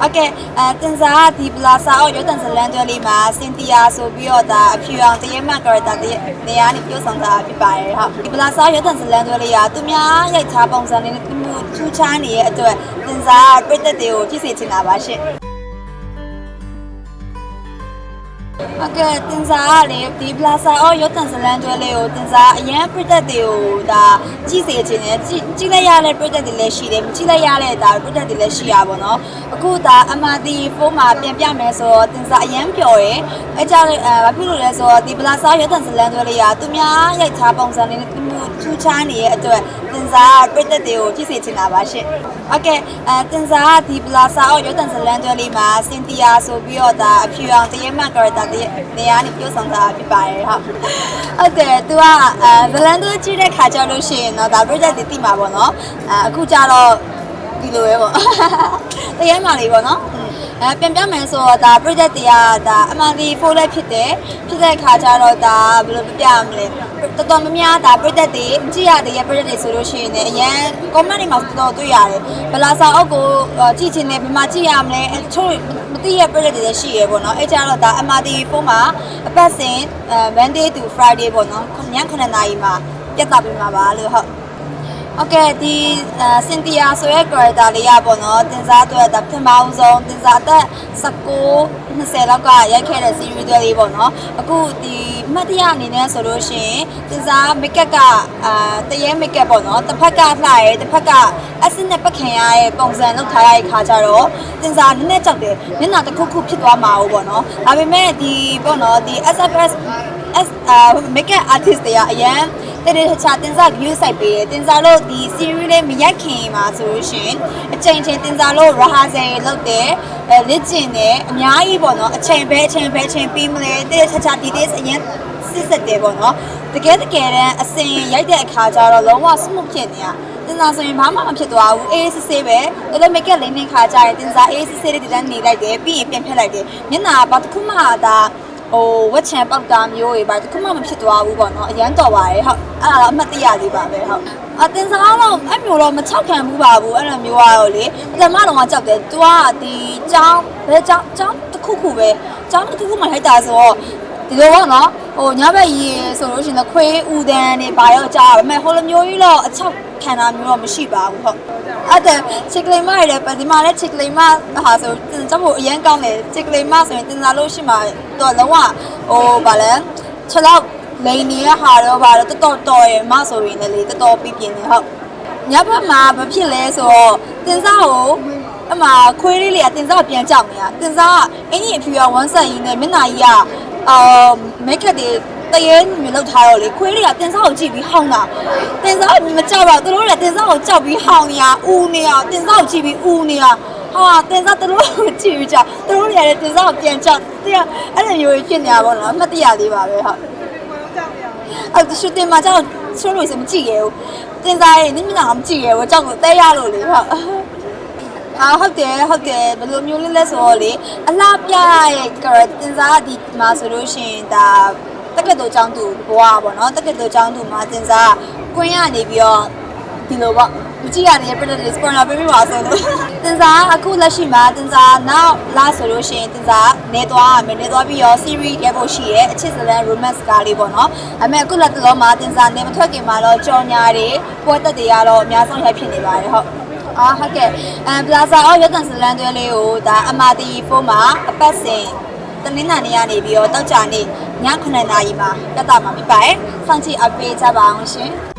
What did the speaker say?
ဟုတ်ကဲ့အဲတင်စာဒီပလာစာအော်ရုပ်တံဇလန်တွဲလေးမှာစင်တီယာဆိုပြီးတော့ဒါအဖြူအောင်တရေမကာရက်တာနေရာနေပြုဆောင်တာဖြစ်ပါတယ်ဟုတ်ဒီပလာစာရုပ်တံဇလန်တွဲလေးကသူများရိုက်ထားပုံစံလေးနဲ့သူထူးခြားနေတဲ့အတွက်တင်စာကပြည့်တက်တွေကိုကြည့်စေချင်တာပါရှင့် ဟုတ်ကဲ့တင်စားကလေဒီပလာစာအော်ရုပ်တံဇလန်တွဲလေးကိုတင်စားအရန်ပြည်သက်တွေကိုဒါကြည့်စေချင်တယ်ကြည့်ကြည့်လိုက်ရတဲ့ပြည်သက်တွေလည်းရှိတယ်မကြည့်လိုက်ရတဲ့ဒါပြည်သက်တွေလည်းရှိရပါတော့အခုဒါအမတီဖုန်းမှာပြန်ပြမယ်ဆိုတော့တင်စားအရန်ပျော်တယ်အဲကြောင့်အဲဘာဖြစ်လို့လဲဆိုတော့ဒီပလာစာရုပ်တံဇလန်တွဲလေးကသူများရိုက်ထားပုံစံလေးနဲ့သူထူးခြားနေတဲ့အတွက်တင်စားကပြည်သက်တွေကိုကြည့်စေချင်တာပါရှင့်ဟုတ်ကဲ့အဲတင်စားကဒီပလာစာအော်ရုပ်တံဇလန်တွဲလေးမှာစင်တီယာဆိုပြီးတော့ဒါအဖြူအောင်တရေမတ်ကရတာတရေနေရာနေပြုတ်ဆောင်တာဖြစ်ပါတယ်ဟုတ်ဟုတ်တယ်သူကအဲဇလန်တွဲကြည့်တဲ့ခါကျလို့ရှိရင်တော့ဒါပြည်သက်တွေသိမှာပေါ့နော်အဲအခုကျတော့ဒီလိုပဲပေါ့တရေမလေးပေါ့နော်အဲပြန်ပြမယ်ဆိုတော့ဒါ project တွေကဒါအမှန်ဒီဖိုးလည်းဖြစ်တယ်ဖြစ်တဲ့ခါကျတော့ဒါဘယ်လိုပြရမလဲတော်တော်များများဒါ project တွေကြည့်ရတဲ့ project တွေဆိုလို့ရှိရင်လည်းအရန် comment တွေမှာတော်တော်တွေ့ရတယ်ဘလာစာအုပ်ကိုကြည့်ချင်တယ်ဘယ်မှာကြည့်ရမလဲအချို့မ သိရ project တွေလည်းရှိရပေါ့နော်အဲကြတော့ဒါ MRT ဖုန်းမှာအပတ်စဉ်အဲ Monday to Friday ပေါ့နော်ည9နာရီမှာပြတ်တာပေးမှာပါလို့ဟုတ် ဟုတ်ကဲ့ဒီစင်တီယာဆိုရဲ character လေးရပေါ့နော်တင်စားအတွက်ဒါပထမအဦးဆုံးတင်စားအသက်19 20လောက်ကရိုက်ခဲ့တဲ့ series တွေလေးပေါ့နော်အခုဒီမှတ်တရအနေနဲ့ဆိုလို့ရှိရင်တင်စား makeup ကအာတရဲ makeup ပေါ့နော်တစ်ဖက်ကလှရဲတစ်ဖက်ကအစစ်နဲ့ပတ်ခံရတဲ့ပုံစံလောက်ထားရတဲ့ခါကျတော့တင်စားနည်းနည်းကြောက်တယ်မျက်နှာတစ်ခုခုဖြစ်သွားမှာပေါ့နော်ဒါပေမဲ့ဒီပေါ့နော်ဒီ SFS S makeup artist တွေကအရင် တတဲ့ချာတင်စား view site ပေးတယ်တင်စားလို့ဒီ series လေးမရိုက်ခင်မှာဆိုလို့ရှိရင်အချိန်ချင်းတင်စားလို့ rehearsal လုပ်တယ်အဲလက်ကျင်တယ်အများကြီးပေါ့နော်အချိန်ပဲအချိန်ပဲအချိန်ပြီးမလဲတဲ့ချာချာ details အရင်စစ်စစ်တယ်ပေါ့နော်တကယ်တကယ်တမ်းအစင်ရိုက်တဲ့အခါကျတော့လုံးဝ smooth ဖြစ်နေတာတင်စားဆိုရင်ဘာမှမဖြစ်သွားဘူးအေးစစ်စစ်ပဲတော်တော် make up လိမ့်နေခါကျရင်တင်စားအေးစစ်စစ်လေးဒီတိုင်းနေလိုက်တယ်ပြီးရင်ပြန်ဖြတ်လိုက်တယ်မျက်နှာဘာတစ်ခုမှဒါ ဟိုဝက်ချံပောက်တာမျိုးတွေပါတခုမှမဖြစ်သွားဘူးပေါ့နော်အရန်တော်ပါတယ်ဟုတ်အဲ့ဒါတော့အမှတ်တရလေးပါပဲဟုတ်အတင်စားတော့အဲ့မျိုးတော့မချောက်ခံဘူးပါဘူးအဲ့လိုမျိုးကတော့လေပထမတော့ကကြောက်တယ်သူကဒီကျောင်းဘယ်ကျောင်းကျောင်းတစ်ခုခုပဲကျောင်းတစ်ခုခုမှထိုက်တာဆိုတော့ဒီလိုပေါ့နော်ဟိုညဘက်ရေဆိုလို့ရှိရင်ခွေးဥဒန်းတွေဘာရောကြားပါမယ်ဟိုလိုမျိုးကြီးတော့အချောက်ခံတာမျိုးတော့မရှိပါဘူးဟုတ်အဲ့ဒါချစ်ကလေးမရတဲ့ပဒီမာလည်းချစ်ကလေးမဟာဆိုတင်ကြဖို့အရန်ကောင်းတယ်ချစ်ကလေးမဆိုရင်တင်စားလို့ရှိမှာ တော့လုံးဝဟိုဗာလဲချက်တော့လိန်နေရဟာတော့ဗာတော့တော်တော်တော်ရမဆိုရင်လည်းတော်တော်ပြပြင်းနေဟုတ်ညဘက်မှာဘာဖြစ်လဲဆိုတော့တင်စားကိုအမခွေးလေးလေးကတင်စားပြန်ကြောက်နေတာတင်စားကအင်းကြီးအဖြူရဝမ်းဆက်ရင်းနဲ့မျက်နှာကြီးကအာမိတ်ကပ်တွေတရေမြလောက်ထားတော့လေခွေးလေးကတင်စားကိုကြည့်ပြီးဟောင်းတာတင်စားမကြောက်တော့သူတို့လည်းတင်စားကိုကြောက်ပြီးဟောင်းနေတာဦးနေတာတင်စားကိုကြည့်ပြီးဦးနေတာ ဟာတင်စားသူတို့ကိုကြည့်ပြီးကြောက်သူတို့လည်းတင်စားကိုပြန်ကြောက်တရားအဲ့လိုမျိုးဖြစ်နေတာပေါ့နော်အမှတ်တရလေးပါပဲဟုတ်အဲ့ရှူတင်မှာကြောက်ဆွလို့စမကြည့်ရဘူးတင်စားရဲ့နင်းမနာမကြည့်ရဘူးကြောက်ကိုတဲရလို့လေဟုတ်အာဟုတ်တယ်ဟုတ်တယ်ဘယ်လိုမျိုးလဲလဲဆိုတော့လေအလားပြရဲ့ character တင်စားဒီမှာဆိုလို့ရှိရင်ဒါတက္ကသိုလ်ကျောင်းသူဘွားပေါ့နော်တက္ကသိုလ်ကျောင်းသူမှာတင်စားကွင်းရနေပြီးတော့ ဒီလိုပေါ့မကြည့်ရတဲ့ predator spoiler ပေးပြီးပါဆိုလို့တင်စားအခုလက်ရှိမှာတင်စားနောက်လာဆိုလို့ရှိရင်တင်စားနေသွားရမယ်နေသွားပြီးတော့ series ရိုက်ဖို့ရှိရဲအချစ်စလန် romance ကားလေးပေါ့နော်အမေအခုလက်တလုံးမှာတင်စားနေမထွက်ခင်မှာတော့ကြော်ညာတွေပွဲတက်တွေကတော့အများဆုံးရိုက်ဖြစ်နေပါတယ်ဟုတ်အာဟုတ်ကဲ့အဲပလာဇာအော်ရုပ်တံစလန်တွဲလေးကိုဒါအမာတီဖုန်းမှာအပတ်စဉ်တနင်္လာနေ့ကနေပြီးတော့တောက်ကြနေ့ည9:00နာရီမှာတက်တာမှာပြပါတယ်။စောင့်ကြည့်အပေးကြပါအောင်ရှင်။